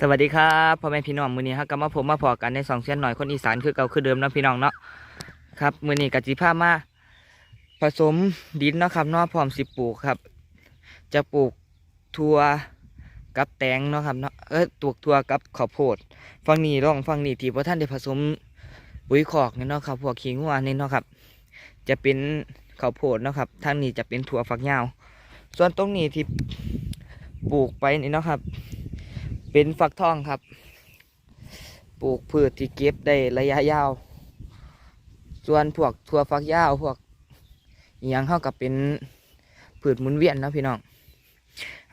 สวัสดีครับพ่อแม่พี่น้องมื้อนี้ครับก็มาผมมาพอกันในสองเส้นหน่อยคนอีสานคือเก่าคือเดิมเนาะพี่น้องเนาะครับมื้อนี้กะจิพามาผสมดินเนาะครับเนาะพร้อมสิปลูกครับ จะปลูกทั่วกับแตงเนาะครับเนาะเออปลูกทั่วกับข้าวโพดฝั่งนี้ร่องฝั่งนี้ที่พ่ท่านได้ผสมปุ๋ยคอกนี่เนาะครับพวกขี้งัวนี่เนาะครับ จะเป็นข้าวโพดเนาะครับทางนี้จะเป็นถั่วฝักยาว ส่วนตรงนี้ที่ปลูกไปนี่เนาะครับ เป็นฟักทองครับ ปลูกพืชที่เก็บได้ระยะยาว ส่วนพวกถั่วฟักยาวพวกอย่างเข้ากับเป็นพืชหมุนเวียนนะพี่น้อง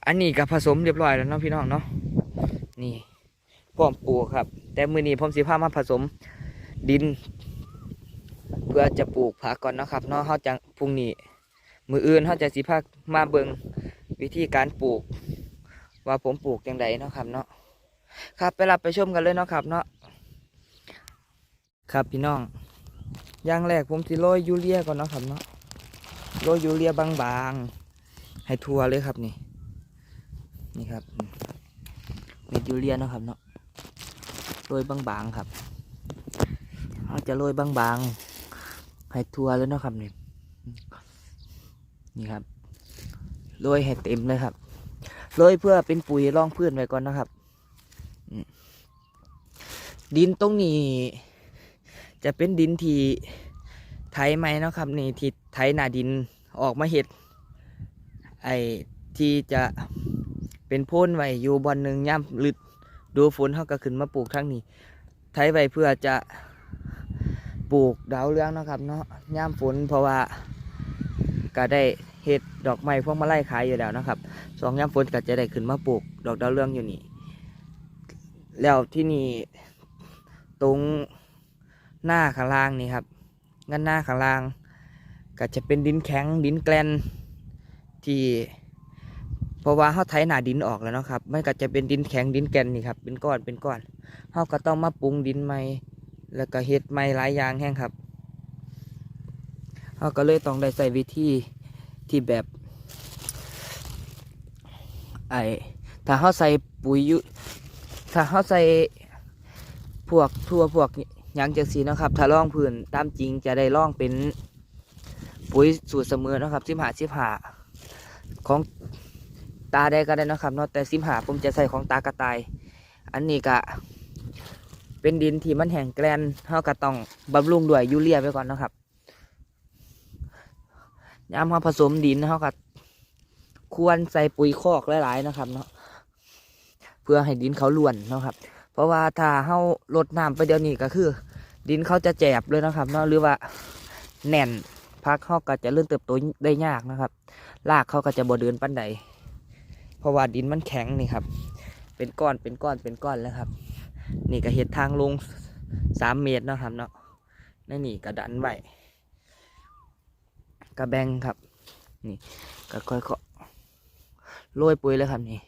อันนี้ก็ผสมเรียบร้อยแล้วเนาะพี่น้องเนาะ นี่พร้อมปลูกครับ แต่มือนี้ผมสิพามาผสมดิน เพื่อจะปลูกผักก่อนนะครับเนาะเขาจะพรุ่งนี้ มืออื่นเขาจะสิพามาเบิงวิธีการปลูก ว่าผมปลูกอย่างไรเนาะครับเนาะครับไปรับไปชมกันเลยเนาะครับเนาะครับพี่น้องอย่างแรกผมสิโรยยูเรียก่อนเนาะครับเนาะโรยยูเรียบางๆ ให้ทั่วเลยครับนี่ นี่ครับเม็ดยูเรียเนาะครับเนาะโรยบางๆครับเราจะโรยบางๆ ให้ทั่วเลยเนาะครับนี่นี่ครับโรยให้เต็มเลยครับ โรยเพื่อเป็นปุ๋ยรองพื้นไว้ก่อนนะครับ ดินตรงนี้ จะเป็นดินที่ไถไหมนะครับนี่ที่ไถหน้าดินออกมาเห็ดไอ้ที่จะเป็นพ่นไว้อยู่บอนหนึ่งย่ำลึดดูฝนเขาก็ขึ้นมาปลูกทั้งนี้ ไถไว้เพื่อจะปลูกดาวเรืองนะครับ เนาะย่ำฝนเพราะว่าก็ได้เห็ดดอกไม้พวกมาไล่ขายอยู่แล้วนะครับ สองยามฝนก็จะได้ขึ้นมาปลูกดอกดาวเรืองอยู่นี่ แล้วที่นี่ตรงหน้าข้างล่างนี่ครับงั้นหน้าข้างล่างก็จะเป็นดินแข็งดินแกลนที่เพราะว่าเขาไถหนาดินออกแล้วเนาะครับมันก็จะเป็นดินแข็งดินแกลนนี่ครับเป็นก้อนเป็นก้อนเขาก็ต้องมาปรุงดินใหม่แล้วก็เฮ็ดใหม่หลายอย่างแห้งครับเขาก็เลยต้องได้ใส่วิธีที่แบบ ไอถ้าเขาใส่ปุ๋ยยุถ้าเขาใส่พวกทั่วพวกยังจังสีนะครับ ถ้าล่องพื้นตามจริงจะได้ล่องเป็นปุ๋ยสูตรเสมอนะครับสิบหาสิบหาของตาได้ก็ได้นะครับเนาะแต่สิบหาผมจะใส่ของตากระต่าย อันนี้ก็เป็นดินที่มันแห้งแกรนเขาก็ต้องบำรุงด้วยยูเรียไปก่อนนะครับยามเขาผสมดินเขาก็ ควรใส่ปุ๋ยคอกหลายๆนะครับเนาะเพื่อให้ดินเขาล้วนนะครับ เพราะว่าถ้าเฮาลดน้ำไปเดี๋ยวนี้ก็คือ ดินเขาจะแจบเลยนะครับเนาะหรือว่าแน่นพักเขาก็จะเริ่มเติบโตได้ยากนะครับรากเขาก็จะบ่เดินปั้นใดเพราะว่าดินมันแข็งนี่ครับ เป็นก้อนเป็นก้อนเป็นก้อนแล้วครับ นี่ก็เห็ดทางลงสามเมตรนะครับเนาะนั่นนี่กระดันไว้กระแบงครับ นี่ก็ค่อยๆ โรยปุ๋ยเลยครับนี่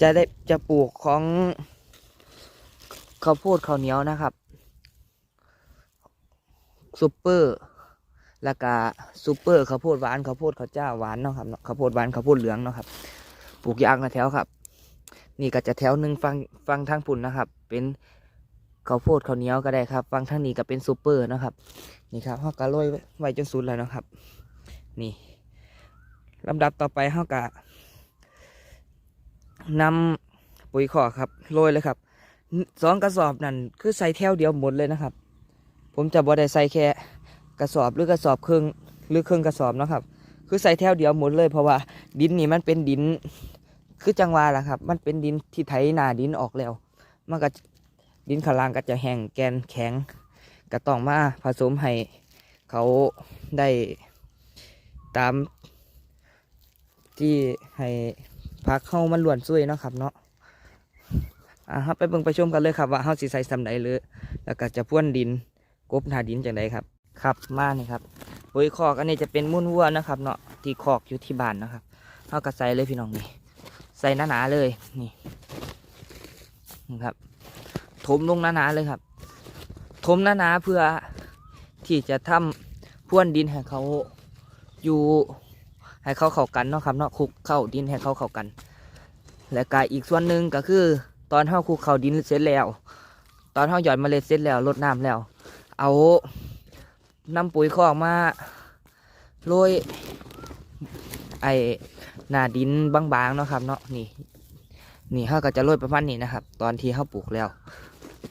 จะได้จะปลูกของข้าวโพดข้าวเหนียวนะครับซูเปอร์แล้วก็ซูเปอร์ข้าวโพดหวานข้าวโพดข้าวเจ้าหวานเนาะครับข้าวโพดหวานข้าวโพดเหลืองเนาะครับปลูกยางนะแถวครับ นี่ก็จะแถวหนึ่งฟังฟังทางปุ่นนะครับ เป็นข้าวโพดข้าวเหนียวก็ได้ครับ ฟังทางนี้ก็เป็นซูเปอร์นะครับ นี่ครับเขาก็โรยไว้จนสุดแล้วนะครับ นี่ ลำดับต่อไปเขากะนำปุ๋ยขอครับโรยเลยครับสองกระสอบนั่นคือใส่แถวเดียวหมดเลยนะครับ ผมจะบ่ได้ใส่แค่กระสอบหรือกระสอบครึ่งหรือครึ่งกระสอบนะครับ คือใส่แถวเดียวหมดเลยเพราะว่าดินนี่มันเป็นดิน คือจังหวะละครับ มันเป็นดินที่ไถหนาดินออกแล้ว มันก็ดินขล่างก็จะแห้งแกนแข็งก็ต้องมาผสมให้เขาได้ตาม ที่ให้พักเข้ามันล้วนซุยเนาะครับเนาะอ่าครับไปเบิ่งไปชมกันเลยครับว่าเฮาสิใส่สำใดหรือแล้วก็จะพ่วนดินกบหาดินจังไดครับครับมานี่ครับปุ๋ยคอกอันนี้จะเป็นมุ่นวัวนะครับเนาะที่คอกอยู่ที่บ้านนะครับเฮาก็ใส่เลยพี่น้องนี่ใส่หนาๆเลยนี่นี่ครับถมลงหนาๆเลยครับถมหนาๆเพื่อที่จะทำพ่วนดินให้เขาอยู่ ให้เข้าเข้ากันเนาะครับเนาะคลุกเข้าดินให้เข้าเข้ากัน และกายอีกส่วนหนึ่งก็คือ ตอนเฮาคลุกเข้าดินเสร็จแล้ว ตอนเฮาหย่อนเมล็ดเสร็จแล้วรดน้ำแล้ว เอาน้ำปุ๋ยคอกมาโรยไอหน้าดินบางๆเนาะครับเนาะนี่ นี่เฮาก็จะโรยประมาณนี้นะครับ ตอนที่เฮาปลูกแล้ว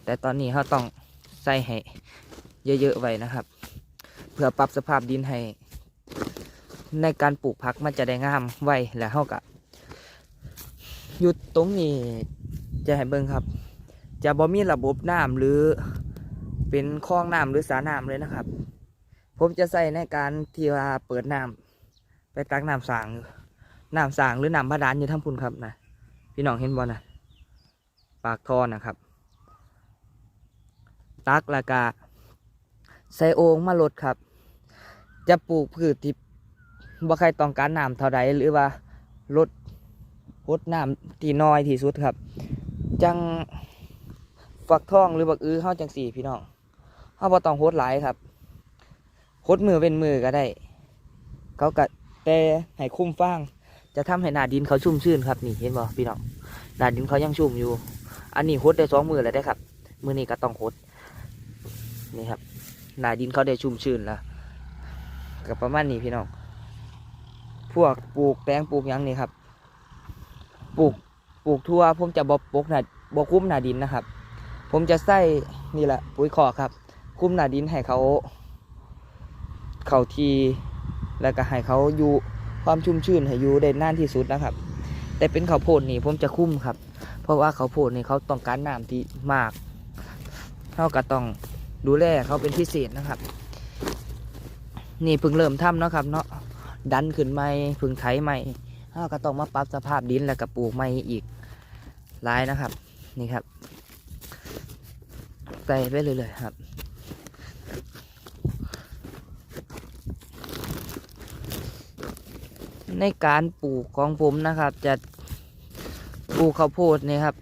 แต่ตอนนี้เฮาต้องใส่ให้เยอะๆไว้นะครับ เพื่อปรับสภาพดินให้ ในการปลูกผักมันจะได้งามไวแล้วเฮาก็อยู่ตรงนี้จะให้เบิ่งครับ จะบ่มีระบบน้ำหรือเป็นคลองน้ำหรือสระน้ำเลยนะครับ ผมจะใส่ในการที่ว่าเปิดน้ำไปตักน้ำสางน้ำสางหรือน้ำบาดาลอยู่ทั้งพุ่นครับนะพี่น้องเห็นบ่นะปากท่อนะครับ ตักแล้วก็ใส่โอ่งมาลดครับ จะปลูกพืชที่ บ่ใครต้องการน้ำเท่าใดหรือว่าลดลดน้ำที่น้อยที่สุดครับ จังฟักทองหรือบักอื้อเข้าจังสี่พี่น้องเขาบ่ต้องโฮดหลายครับโฮดมือเป็นมือก็ได้ เขาก็แต่ให้คุ้มฟาง จะทำให้หนาดินเขาชุ่มชื้นครับนี่เห็นบ่พี่น้องหนาดินเขายังชุ่มอยู่ อันนี้โฮดได้สองมือแล้วได้ครับ มือนี้ก็ต้องโฮดนี่ครับหนาดินเขาได้ชุ่มชื้นแล้วก็ประมาณนี้พี่น้อง พวกปลูกแตงปลูกยังนี่ครับ ปลูกปลูกทั่วผมจะบ่ปลูกหนาบ่คุ้มหนาดินนะครับ ผมจะใส่นี่แหละปุ๋ยคอครับ คุ้มหนาดินให้เขาเขาทีแล้วก็ให้เขาอยู่ความชุ่มชื้นให้อยู่ได้นานที่สุดนะครับ แต่เป็นข้าวโพดนี่ผมจะคุ้มครับ เพราะว่าข้าวโพดนี่เขาต้องการน้ำที่มากเท่ากับต้องดูแลเขาเป็นพิเศษนะครับ นี่เพิ่งเริ่มทำเนาะครับเนาะ ดันขึ้นใหม่พิ่งไถใหม่เท่าก็ต้องมาปรับสภาพดินแล้วก็ปลูกใหม่อีกหลายนะครับ นี่ครับใสไปเรื่อยๆครับในการปลูกของผมนะครับ จะปลูกข้าวโพดเนี่ยครับ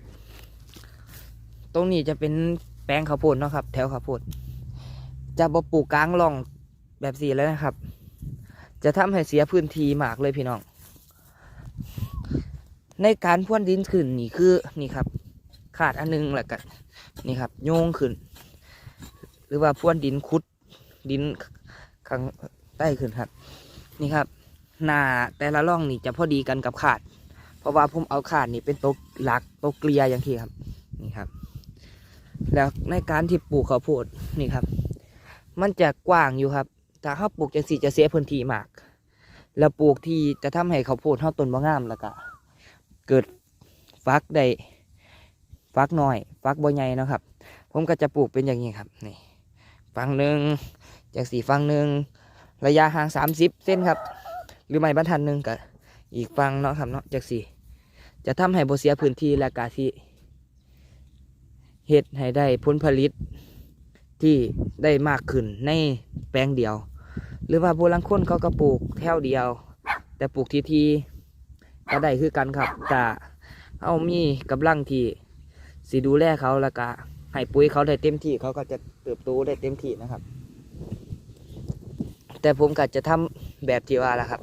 ตรงนี้จะเป็นแปลงข้าวโพดเนาะครับ แถวข้าวโพด จะบ่ปลูกกลางร่องแบบสี่แล้วนะครับ จะทำให้เสียพื้นที่มากเลยพี่น้อง ในการพ่วนดินขึ้นนี่คือนี่ครับ ขาดอันนึงแหละกันนี่ครับ โยงขึ้น หรือว่าพ่วนดินคุดดินข้างใต้ขึ้นครับ นี่ครับ หน้าแต่ละร่องนี่จะพอดีกันกับขาด เพราะว่าผมเอาขาดนี่เป็นตัวหลักตัวเกลียอย่างที่ครับ นี่ครับ แล้วในการที่ปลูกข้าวโพดนี่ครับ มันจะกว้างอยู่ครับ ถ้าเขาปลูกจังสีจะเสียพื้นที่มาก แล้วปลูกที่จะทำให้เขาโพดเท่าต้นบ่งามแล้วก็เกิดฟักได้ฟักน้อย ฟักบ่ใหญ่นะครับ ผมก็จะปลูกเป็นอย่างนี้ครับนี่ฟังหนึ่งจากสีฟังหนึ่งระยะห่างสามสิบเส้นครับ หรือไม่บรรทัดหนึ่งกับอีกฟังเนาะครับเนาะจากสี่จะทำให้บ่เสียพื้นที่และกาที่เฮ็ดให้ได้ผลผลิตที่ได้มากขึ้นในแปลงเดียว หรือว่าโบราณคนเขาก็ปลูกแถวเดียว แต่ปลูกทีทีก็ได้คือกันครับแต่เอามีกำลังที่สิดูแลเขาแล้วก็ให้ปุ๋ยเขาได้เต็มที่เขาก็จะเติบโตได้เต็มที่นะครับ แต่ผมก็จะทำแบบที่ว่าแหละครับ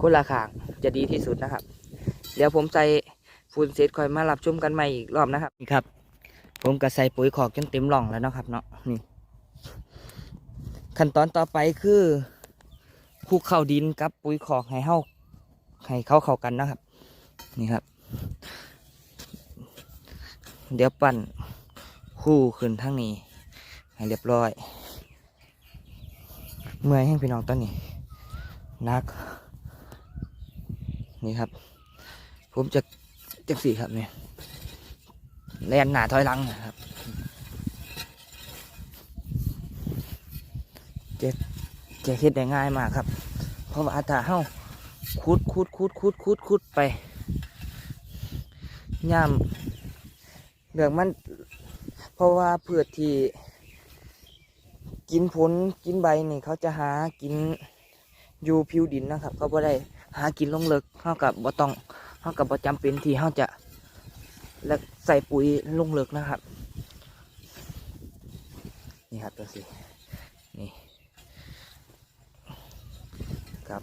คนละขางจะดีที่สุดนะครับ เดี๋ยวผมใส่ฟูนเซตคอยมารับชมกันใหม่อีกรอบนะครับนี่ครับ ผมก็ใส่ปุ๋ยขอกจนเต็มหล่องแล้วนะครับเนาะนี่ ขั้นตอนต่อไปคือคลุกเข้าดินกับปุ๋ยขอกให้เข้าให้เข้าเข้ากันนะครับ นี่ครับ เดี๋ยวปั่นคู่ขึ้นทั้งนี้ ให้เรียบร้อย เมื่อยแห้งพี่น้องตอนนี้นัก นี่ครับ ผมจะจักสี่ครับเนี่ยแลนหนาถอยหลังนะครับ จะจะเฮ็ดได้ง่ายมากครับ เพราะว่าถ้าเฮาคุดคุดคุดคุดคุดคุดไปย่ำเรื่องมัน เพราะว่าเพื่อที่ กินผลกินใบนี่เขาจะหากินอยู่ผิวดินนะครับ เขาบ่ได้หากินลงเลิกเท่ากับบ่ต้องเท่ากับบ่จำเป็นที่เขาจะและใส่ปุ๋ยลงเลิกนะครับ นี่ครับตัวสินี่ ครับ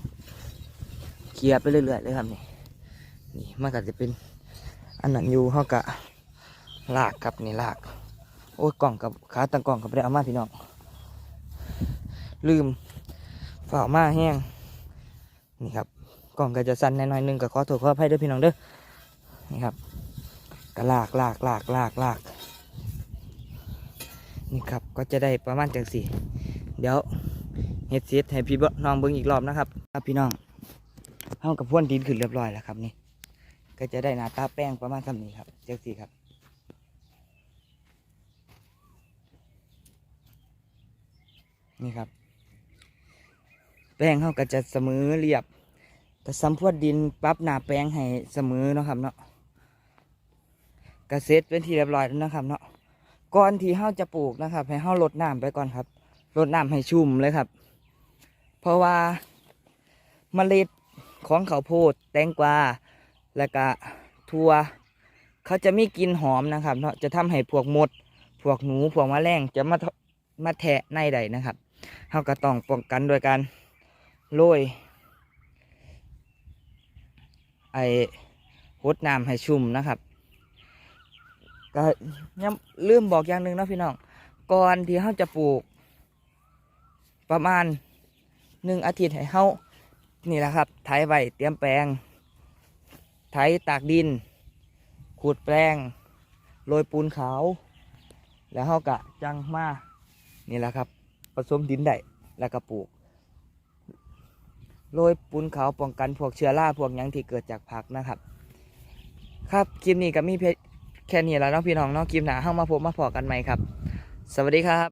เคลียร์ไปเรื่อยๆเลยครับนี่นี่มันก็จะเป็นอันนั้นอยู่เขากะลากครับนี่ลาก โอ้ยกล่องกับขาตั้งกล่องกับได้เอามาพี่น้องลืมฝ่ามาแห้งนี่ครับกล่องก็จะสั่นน่อยๆหนึงก็ขอโทษขออภัยด้วยพี่น้องเด้อนี่ครับก็ลากลากลากลากลากนี่ครับก็จะได้ประมาณจังสี่ เดี๋ยว เฮ็ดเซตให้พี่น้องเบิ้งอีกรอบนะครับ ครับพี่น้องเฮากับพ่วนดินขึ้นเรียบร้อยแล้วครับนี่ ก็จะได้หน้าตาแป้งประมาณสำนี้ครับเจังสี่ครับนี่ครับ แป้งเขาก็จะเสมอเรียบแต่ซ้ำพวดดินปั๊บหน้าแป้งให้เสมอเนาะครับเนาะกระเซ็ตเป็นที่เรียบร้อยแล้วนะครับ เนาะก่อนที่เขาจะปลูกนะครับ ให้เขาลดน้ำไปก่อนครับลดน้ำให้ชุ่มเลยครับ ราะว่าเมล็ดของข้าวโพดแตงกวาแล้วก็ทั่ว เขาจะมีกลิ่นหอมนะครับเนาะจะทำให้พวกมด พวกหนูพวกแมลงจะมามาแทะในใดนะครับเราก็ต้องป้องกันโดยการโรยไอ้หดน้ำให้ชุ่มนะครับก็ยังลืมบอกอย่างหนึ่งนะพี่น้องก่อนที่เราจะปลูกประมาณ หนึ่งอาทิตย์ให้เขานี่แหละครับไถไว้เตรียมแปลง ไถตากดิน ขูดแปลงโรยปูนขาว แล้วเขากะจังมานี่แหละครับผสมดินได้แล้วก็ปลูกโรยปูนขาวป้องกันพวกเชื้อราพวกยังที่เกิดจากผักนะครับ ครับคลิปนี้ก็มีเพแค่นี้แล้วเนาะพี่น้องเนาะคลิปหนาเข้ามาพบมาพอกันใหม่ครับ สวัสดีครับ